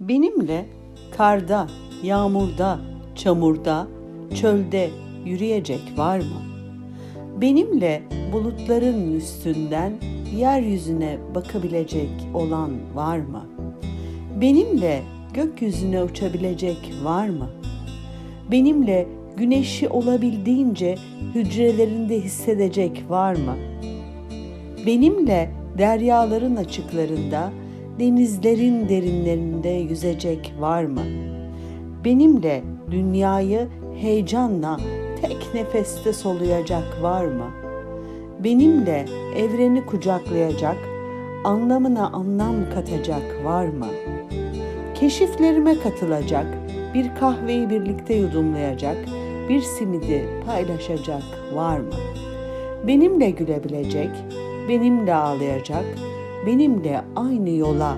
Benimle karda, yağmurda, çamurda, çölde yürüyecek var mı? Benimle bulutların üstünden yeryüzüne bakabilecek olan var mı? Benimle gökyüzüne uçabilecek var mı? Benimle güneşi olabildiğince hücrelerinde hissedecek var mı? Benimle deryaların açıklarında, denizlerin derinlerinde yüzecek var mı? Benimle dünyayı heyecanla tek nefeste soluyacak var mı? Benimle evreni kucaklayacak, anlamına anlam katacak var mı? Keşiflerime katılacak, bir kahveyi birlikte yudumlayacak, bir simidi paylaşacak var mı? Benimle gülebilecek, benimle ağlayacak, benimle aynı yola,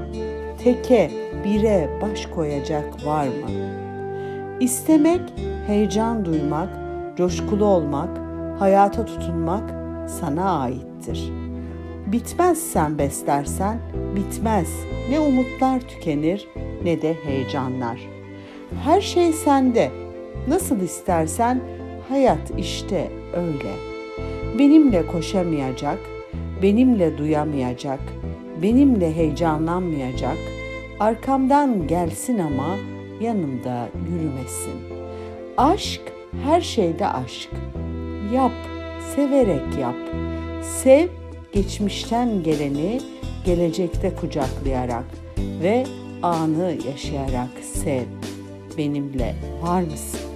teke, bire baş koyacak var mı? İstemek, heyecan duymak, coşkulu olmak, hayata tutunmak sana aittir. Bitmez sen beslersen, bitmez. Ne umutlar tükenir ne de heyecanlar. Her şey sende. Nasıl istersen hayat işte öyle. Benimle koşamayacak, benimle duyamayacak, benimle heyecanlanmayacak, arkamdan gelsin ama yanımda yürümesin. Aşk her şeyde aşk. Yap, severek yap. Sev geçmişten geleni gelecekte kucaklayarak ve anı yaşayarak sev. Benimle var mısın?